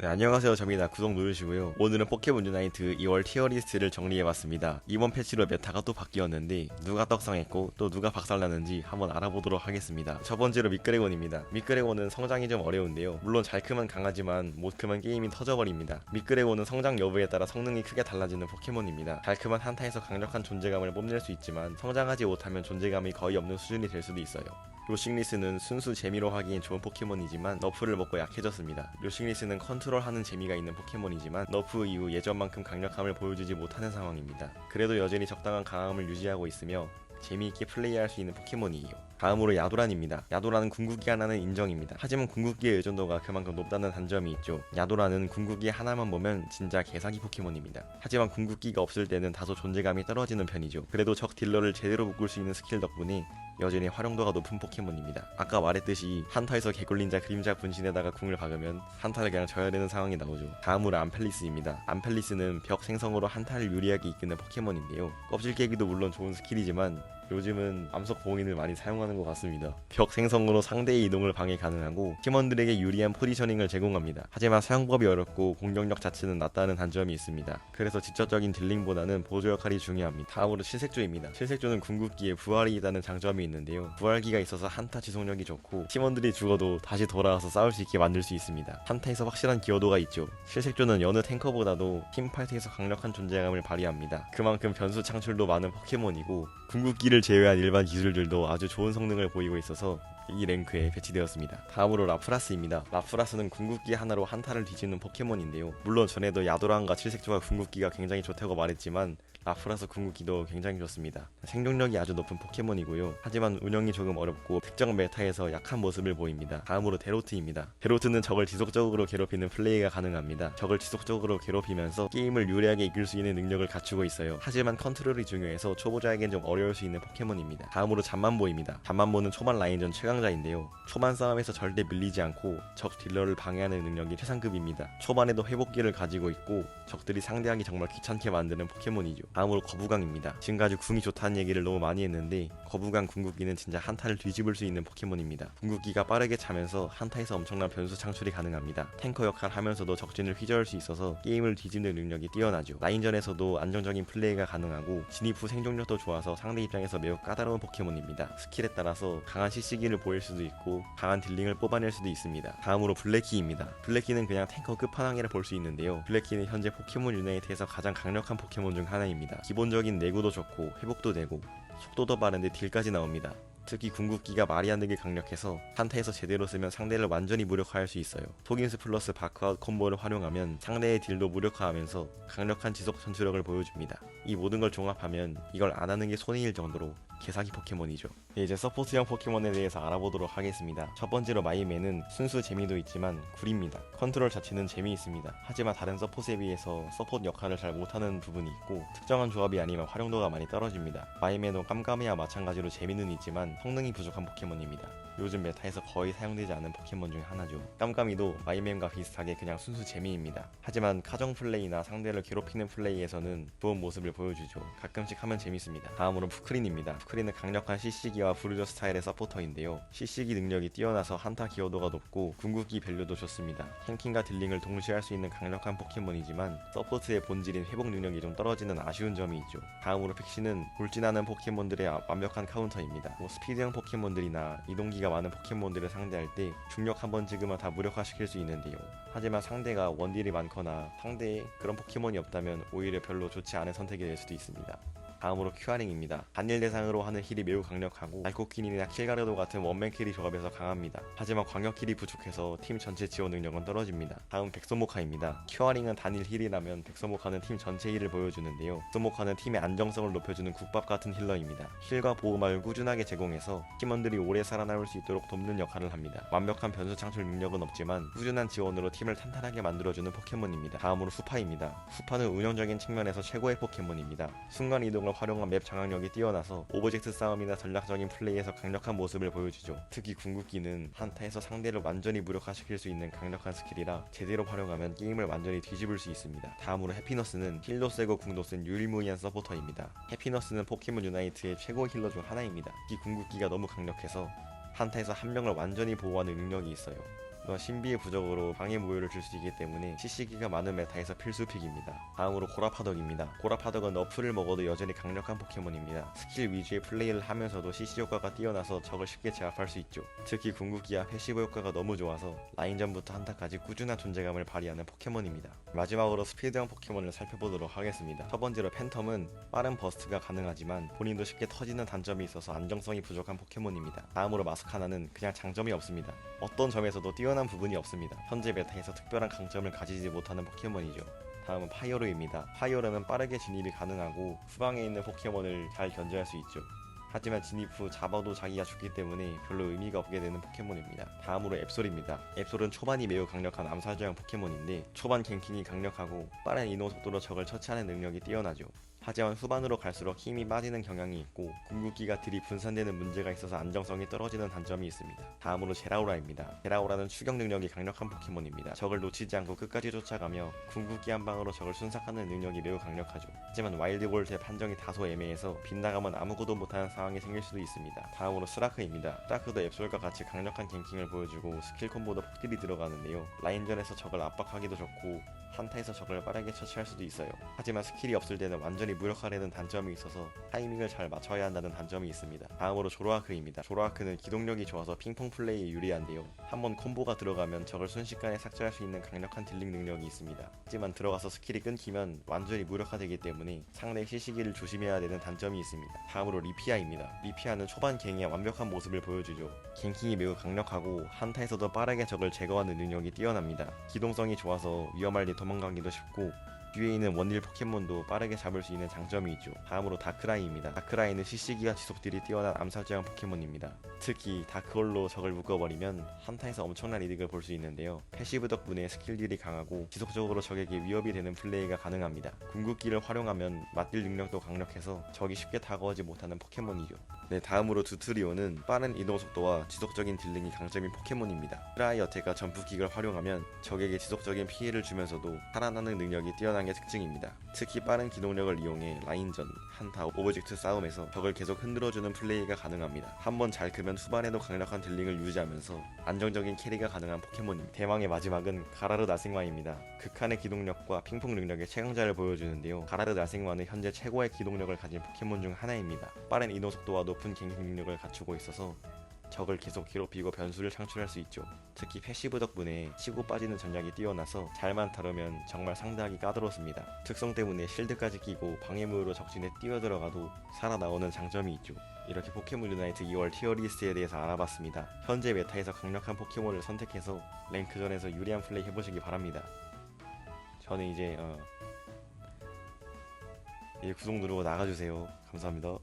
네, 안녕하세요. 접니다 구독 누르시고요. 오늘은 포켓몬 유나이트 2월 티어리스트를 정리해봤습니다. 이번 패치로 메타가 또 바뀌었는데 누가 떡상했고 또 누가 박살났는지 한번 알아보도록 하겠습니다. 첫 번째로 미끄레곤입니다. 미끄레곤은 성장이 좀 어려운데요. 물론 잘 크면 강하지만 못 크면 게임이 터져버립니다. 미끄레곤은 성장 여부에 따라 성능이 크게 달라지는 포켓몬입니다. 잘 크면 한타에서 강력한 존재감을 뽐낼 수 있지만 성장하지 못하면 존재감이 거의 없는 수준이 될 수도 있어요 로싱리스는 순수 재미로 하기엔 좋은 포켓몬이지만 너프를 먹고 약해졌습니다. 로싱리스는 컨트롤하는 재미가 있는 포켓몬이지만 너프 이후 예전만큼 강력함을 보여주지 못하는 상황입니다. 그래도 여전히 적당한 강함을 유지하고 있으며 재미있게 플레이할 수 있는 포켓몬이에요. 다음으로 야도란입니다. 야도란은 궁극기 하나는 인정입니다. 하지만 궁극기의 의존도가 그만큼 높다는 단점이 있죠. 야도란은 궁극기 하나만 보면 진짜 개사기 포켓몬입니다. 하지만 궁극기가 없을 때는 다소 존재감이 떨어지는 편이죠. 그래도 적 딜러를 제대로 묶을 수 있는 스킬 덕분에 여전히 활용도가 높은 포켓몬입니다. 아까 말했듯이 한타에서 개굴린자 그림자 분신에다가 궁을 박으면 한타를 그냥 져야 되는 상황이 나오죠. 다음으로 암펠리스입니다. 암펠리스는 벽 생성으로 한타를 유리하게 이끄는 포켓몬인데요. 껍질 깨기도 물론 좋은 스킬이지만 요즘은 암석 봉인을 많이 사용하는 것 같습니다. 벽 생성으로 상대의 이동을 방해 가능하고 팀원들에게 유리한 포지셔닝을 제공합니다. 하지만 사용법이 어렵고 공격력 자체는 낮다는 단점이 있습니다. 그래서 직접적인 딜링보다는 보조 역할이 중요합니다. 다음으로 칠색조입니다. 칠색조는 궁극기에 부활이 있다는 장점이 있는데요. 부활기가 있어서 한타 지속력이 좋고 팀원들이 죽어도 다시 돌아와서 싸울 수 있게 만들 수 있습니다. 한타에서 확실한 기여도가 있죠. 칠색조는 여느 탱커보다도 팀파이트에서 강력한 존재감을 발휘합니다. 그만큼 변수 창출도 많은 포켓몬이고 궁극기를 제외한 일반 기술들도 아주 좋은 성능을 보이고 있어서 이 랭크에 배치되었습니다. 다음으로 라프라스입니다. 라프라스는 궁극기 하나로 한타를 뒤집는 포켓몬인데요. 물론 전에도 야도란과 칠색조가 궁극기가 굉장히 좋다고 말했지만 라프라스 궁극기도 굉장히 좋습니다. 생존력이 아주 높은 포켓몬이고요. 하지만 운영이 조금 어렵고 특정 메타에서 약한 모습을 보입니다. 다음으로 데로트입니다. 데로트는 적을 지속적으로 괴롭히는 플레이가 가능합니다. 적을 지속적으로 괴롭히면서 게임을 유리하게 이길 수 있는 능력을 갖추고 있어요. 하지만 컨트롤이 중요해서 초보자에겐 좀 어려울 수 있는 포켓몬입니다. 다음으로 잠만보입니다. 잠만보는 초반 라인전 최강 자인데요. 초반 싸움에서 절대 밀리지 않고 적 딜러를 방해하는 능력이 최상급입니다. 초반에도 회복기를 가지고 있고 적들이 상대하기 정말 귀찮게 만드는 포켓몬이죠. 다음으로 거부강입니다. 지금까지 궁이 좋다는 얘기를 너무 많이 했는데 거부강 궁극기는 진짜 한타를 뒤집을 수 있는 포켓몬입니다. 궁극기가 빠르게 차면서 한타에서 엄청난 변수 창출이 가능합니다. 탱커 역할 하면서도 적진을 휘저을 수 있어서 게임을 뒤집는 능력이 뛰어나죠. 라인전에서도 안정적인 플레이가 가능하고 진입 후 생존력도 좋아서 상대 입장에서 매우 까다로운 포켓몬입니다. 스킬에 따라서 강한 CC기를 보일 수도 있고 강한 딜링을 뽑아낼 수도 있습니다. 다음으로 블랙키입니다. 블랙키는 그냥 탱커 끝판왕이라 볼 수 있는데요. 블랙키는 현재 포켓몬 유나이트에서 가장 강력한 포켓몬 중 하나입니다. 기본적인 내구도 좋고 회복도 되고 속도도 빠른데 딜까지 나옵니다. 특히 궁극기가 말이 안 되게 강력해서 한타에서 제대로 쓰면 상대를 완전히 무력화할 수 있어요. 토긴스 플러스 바크아웃 콤보를 활용하면 상대의 딜도 무력화하면서 강력한 지속 전투력을 보여줍니다. 이 모든 걸 종합하면 이걸 안 하는 게 손해일 정도로 개사기 포켓몬이죠. 네, 이제 서포트형 포켓몬에 대해서 알아보도록 하겠습니다. 첫 번째로 마이맨은 순수 재미도 있지만 구립니다. 컨트롤 자체는 재미있습니다. 하지만 다른 서폿에 비해서 서폿 역할을 잘 못하는 부분이 있고 특정한 조합이 아니면 활용도가 많이 떨어집니다. 마이맨도 깜깜이와 마찬가지로 재미는 있지만 성능이 부족한 포켓몬입니다. 요즘 메타에서 거의 사용되지 않은 포켓몬 중에 하나죠. 깜깜이도 마이맨과 비슷하게 그냥 순수 재미입니다. 하지만 카정 플레이나 상대를 괴롭히는 플레이에서는 좋은 모습을 보여주죠. 가끔씩 하면 재밌습니다. 다음으로 푸크린입니다. 푸크린은 강력한 CC기와 브루저 스타일의 서포터인데요. CC기 능력이 뛰어나서 한타 기여도가 높고 궁극기 밸류도 좋습니다. 탱킹과 딜링을 동시에 할 수 있는 강력한 포켓몬이지만 서포트의 본질인 회복 능력이 좀 떨어지는 아쉬운 점이 있죠. 다음으로 픽시는 돌진하는 포켓몬들의 완벽한 카운터입니다. 뭐 스피드형 포켓몬들이나 이동기가 많은 포켓몬들을 상대할 때 중력 한 번 찍으면 다 무력화시킬 수 있는데요. 하지만 상대가 원딜이 많거나 상대에 그런 포켓몬이 없다면 오히려 별로 좋지 않은 선택이 될 수도 있습니다. 다음으로 큐아링입니다. 단일 대상으로 하는 힐이 매우 강력하고 알코킨이나 킬가르도 같은 원맨 킬이 조합에서 강합니다. 하지만 광역 킬이 부족해서 팀 전체 지원 능력은 떨어집니다. 다음 백소모카입니다. 큐아링은 단일 힐이라면 백소모카는 팀 전체 힐을 보여주는데요. 백소모카는 팀의 안정성을 높여주는 국밥 같은 힐러입니다. 힐과 보호막을 꾸준하게 제공해서 팀원들이 오래 살아남을 수 있도록 돕는 역할을 합니다. 완벽한 변수 창출 능력은 없지만 꾸준한 지원으로 팀을 탄탄하게 만들어주는 포켓몬입니다. 다음으로 후파입니다. 후파는 운영적인 측면에서 최고의 포켓몬입니다. 순간 이동을 활용한 맵 장악력이 뛰어나서 오브젝트 싸움이나 전략적인 플레이에서 강력한 모습을 보여주죠. 특히 궁극기는 한타에서 상대를 완전히 무력화시킬 수 있는 강력한 스킬이라 제대로 활용하면 게임을 완전히 뒤집을 수 있습니다. 다음으로 해피너스는 힐도 세고 궁도 센 유일무이한 서포터입니다. 해피너스는 포켓몬 유나이트의 최고 힐러 중 하나입니다. 이 궁극기가 너무 강력해서 한타에서 한 명을 완전히 보호하는 능력이 있어요. 또한 신비의 부적으로 방해 무효를 줄 수 있기 때문에 CC기가 많은 메타에서 필수 픽입니다. 다음으로 고라파덕입니다. 고라파덕은 너프를 먹어도 여전히 강력한 포켓몬입니다. 스킬 위주의 플레이를 하면서도 CC 효과가 뛰어나서 적을 쉽게 제압할 수 있죠. 특히 궁극기와 패시브 효과가 너무 좋아서 라인전부터 한타까지 꾸준한 존재감을 발휘하는 포켓몬입니다. 마지막으로 스피드형 포켓몬을 살펴보도록 하겠습니다. 첫 번째로 팬텀은 빠른 버스트가 가능하지만 본인도 쉽게 터지는 단점이 있어서 안정성이 부족한 포켓몬입니다. 다음으로 마스카나는 그냥 장점이 없습니다. 어떤 점에서도 뛰어난 부분이 없습니다. 현재 메타에서 특별한 강점을 가지지 못하는 포켓몬이죠. 다음은 파이어르입니다. 파이어르는 빠르게 진입이 가능하고 후방에 있는 포켓몬을 잘 견제할 수 있죠. 하지만 진입 후 잡아도 자기가 죽기 때문에 별로 의미가 없게 되는 포켓몬입니다. 다음으로 앱솔입니다. 앱솔은 초반이 매우 강력한 암살자형 포켓몬인데 초반 갱킹이 강력하고 빠른 이동 속도로 적을 처치하는 능력이 뛰어나죠. 하지만 후반으로 갈수록 힘이 빠지는 경향이 있고 궁극기가 들이 분산되는 문제가 있어서 안정성이 떨어지는 단점이 있습니다. 다음으로 제라오라입니다. 제라오라는 추격 능력이 강력한 포켓몬입니다. 적을 놓치지 않고 끝까지 쫓아가며 궁극기 한 방으로 적을 순삭하는 능력이 매우 강력하죠. 하지만 와일드볼트의 판정이 다소 애매해서 빗나가면 아무것도 못하는 상황이 생길 수도 있습니다. 다음으로 스라크입니다. 스라크도 앱솔과 같이 강력한 갱킹을 보여주고 스킬 콤보도 폭딜이 들어가는데요. 라인전에서 적을 압박하기도 좋고 한타에서 적을 빠르게 처치할 수도 있어요. 하지만 스킬이 없을 때는 완전히 무력화되는 단점이 있어서 타이밍을 잘 맞춰야 한다는 단점이 있습니다. 다음으로 조로아크입니다. 조로아크는 기동력이 좋아서 핑퐁 플레이에 유리한데요. 한번 콤보가 들어가면 적을 순식간에 삭제할 수 있는 강력한 딜링 능력이 있습니다. 하지만 들어가서 스킬이 끊기면 완전히 무력화되기 때문에 상대의 시시기를 조심해야 되는 단점이 있습니다. 다음으로 리피아입니다. 리피아는 초반 갱의 완벽한 모습을 보여주죠. 갱킹이 매우 강력하고 한타에서도 빠르게 적을 제거하는 능력이 뛰어납니다. 기동성이 좋아서 위험할 때 도망가기도 쉽고 뒤에 있는 원딜 포켓몬도 빠르게 잡을 수 있는 장점이 있죠. 다음으로 다크라이입니다. 다크라이는 CC기와 지속딜이 뛰어난 암살자형 포켓몬입니다. 특히 다크홀로 적을 묶어버리면 한타에서 엄청난 이득을 볼 수 있는데요. 패시브 덕분에 스킬딜이 강하고 지속적으로 적에게 위협이 되는 플레이가 가능합니다. 궁극기를 활용하면 맞딜 능력도 강력해서 적이 쉽게 다가오지 못하는 포켓몬이죠. 네, 다음으로 두트리오는 빠른 이동 속도와 지속적인 딜링이 강점인 포켓몬입니다. 트라이 어택과 점프킥을 활용하면 적에게 지속적인 피해를 주면서도 살아나는 능력이 뛰어난 게 특징입니다. 특히 빠른 기동력을 이용해 라인전, 한타, 오브젝트 싸움에서 적을 계속 흔들어주는 플레이가 가능합니다. 한번 잘 크면 후반에도 강력한 딜링을 유지하면서 안정적인 캐리가 가능한 포켓몬입니다. 대망의 마지막은 가라르 나생마입니다. 극한의 기동력과 핑퐁 능력의 최강자를 보여주는데요. 가라르 나생마는 현재 최고의 기동력을 가진 포켓몬 중 하나입니다. 빠른 이동 속도와 높은 갱킹 능력을 갖추고 있어서 적을 계속 괴롭히고 변수를 창출할 수 있죠. 특히 패시브 덕분에 치고 빠지는 전략이 뛰어나서 잘만 다루면 정말 상대하기 까다롭습니다. 특성 때문에 실드까지 끼고 방해물로 적진에 뛰어들어가도 살아나오는 장점이 있죠. 이렇게 포켓몬 유나이트 2월 티어 리스트에 대해서 알아봤습니다. 현재 메타에서 강력한 포켓몬을 선택해서 랭크전에서 유리한 플레이 해보시기 바랍니다. 저는 이제 어, 이제 구독 누르고 나가주세요. 감사합니다.